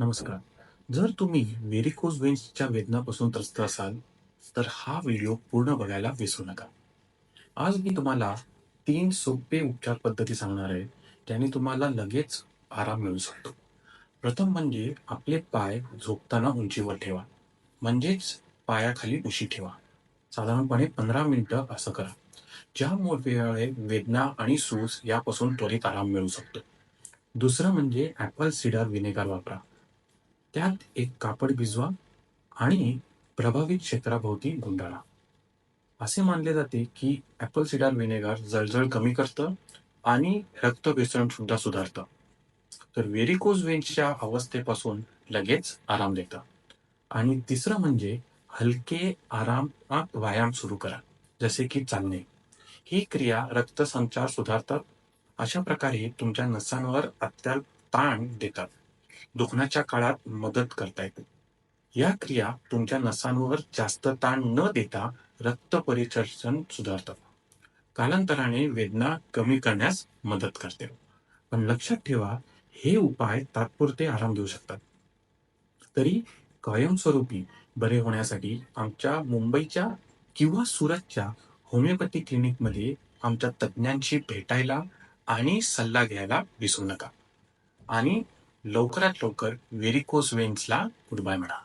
नमस्कार. जर तुम्ही व्हेरिकोज वेन्सच्या वेदनापासून त्रस्त असाल तर हा व्हिडिओ पूर्ण बघायला विसरू नका. आज मी तुम्हाला तीन सोपे उपचार पद्धती सांगणार आहे त्याने तुम्हाला लगेच आराम मिळू शकतो. प्रथम म्हणजे आपले पाय झोपताना उंचीवर ठेवा. म्हणजेच पायाखाली उशी ठेवा. साधारणपणे पंधरा मिनिटं असं करा. ज्यामुळे वेदना आणि सूज यापासून त्वरित आराम मिळू शकतो. दुसरं म्हणजे ॲपल सिडर विनेगर वापरा. त्यात एक कापड भिजवा आणि प्रभावित क्षेत्राभोवती गुंडाळा. असे मानले जाते की ॲपल सिडार विनेगार जळजळ कमी करतं आणि रक्त बेसण सुद्धा सुधारतं. तर वेरिकोज वेन्सच्या अवस्थेपासून लगेच आराम देतं. आणि तिसरं म्हणजे हलके आरामात व्यायाम सुरू करा जसे की चालणे. ही क्रिया रक्तसंचार सुधारतात. अशा प्रकारे तुमच्या नसांवर अत्याल ताण देतात. दुखण्याच्या काळात मदत करता येते. या क्रिया तुमच्या नसांवर जास्त ताण न देता रक्त परिचर्षण सुधारतात. कालांतराने वेदना कमी करण्यास मदत करते. पण लक्षात ठेवा हे उपाय तात्पुरते आराम देऊ शकतात. तरी कायमस्वरूपी बरे होण्यासाठी आमच्या मुंबईच्या किंवा सुरतच्या होमिओपॅथी क्लिनिकमध्ये आमच्या तज्ज्ञांशी भेटायला आणि सल्ला घ्यायला विसरू नका. आणि लवकरात लवकर व्हेरिकोस वेन्सला गुडबाय म्हणा.